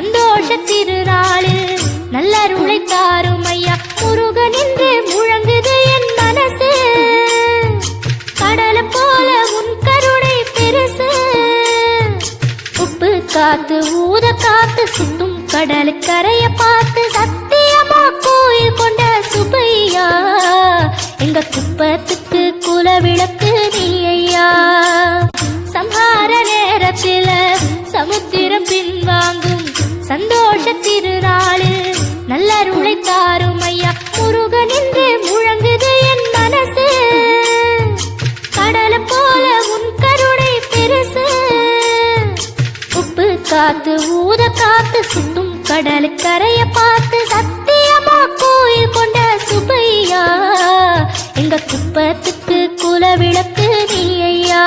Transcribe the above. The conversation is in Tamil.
சந்தோஷ திருநாளில் நல்லருளை தாரும் ஐயா. முருகன் என்று முழங்குது என் மனசு. கடல போல உன் கருணை பெருசு. உப்பு காத்து ஊத காத்து சுத்தும் கடல் கரைய பார்த்து சத்தியமா கோயில் கொண்ட சுபையா எங்க குப்பத்துக்கு குல விளக்கு திருநாளில் நல்லருளை தாரும் ஐயா. முருகன் என்று முழங்குது என் மனசு. கடலை போல உன் கருணை பெருசு. உப்பு காத்து ஊத காத்து சுத்தும் கடல் கரைய பார்த்து சத்தியமா கோயில் கொண்ட சுபையா எங்க குப்பத்துக்கு குல விளக்கு நீ ஐயா.